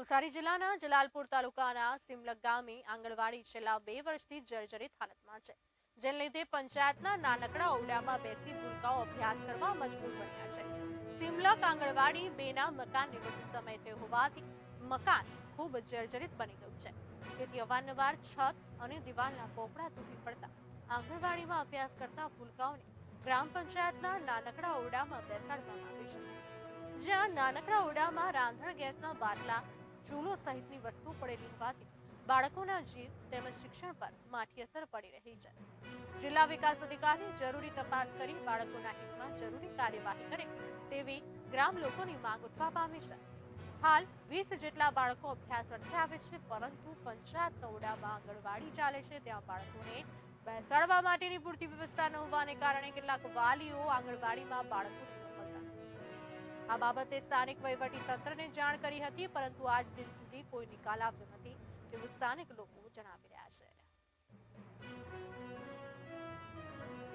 નવસારી જિલ્લાના જલાલપુર તાલુકાના સિમલક ગામે આંગણવાડી છેલ્લા બે વર્ષથી જર્જરિત હાલતમાં છે, જેને લીધે પંચાયતના નાનકડા ઓરડામાં બેસી ભૂલકાઓ અભ્યાસ કરવા મજબૂર બન્યા છે. સિમલક આંગણવાડી બેના મકાનને વધુ હોવાથી મકાન ખૂબ જર્જરિત બની ગયું છે. તેથી અવારનવાર છત અને દિવાલના પોપડા તૂટી પડતા આંગણવાડીમાં અભ્યાસ કરતા ભૂલકાઓને ગ્રામ પંચાયતના નાનકડા ઓરડામાં બેસાડવામાં આવી છે. જ્યાં નાનકડા ઓરડામાં રાંધણ ગેસના બાટલા ચૂલો સહિતની વસ્તુ પડેલી હોવાથી બાળકોના જીવ તેમજ શિક્ષણ પર માઠી અસર પડી રહી છે. જિલ્લા વિકાસ અધિકારી જરૂરી તપાસ કરી બાળકોના હિતમાં જરૂરી કાર્યવાહી કરે તેવી ગ્રામ લોકોની માંગ ઉઠવા પામી છે. હાલ વીસ જેટલા બાળકો અભ્યાસ અર્થે આવે છે, પરંતુ પંચાયત ઓરડામાં આંગણવાડી ચાલે છે. ત્યાં બાળકોને બેસાડવા માટેની પૂરતી વ્યવસ્થા ન હોવાને કારણે કેટલાક વાલીઓ આંગણવાડીમાં મોકલતા આ બાબતે સ્થાનિક વહીવટી તંત્રને જાણ કરી હતી, પરંતુ આજ દિન સુધી કોઈ નિકાલ આવ્યો નથી તેવું સ્થાનિક લોકો જણાવી રહ્યા છે.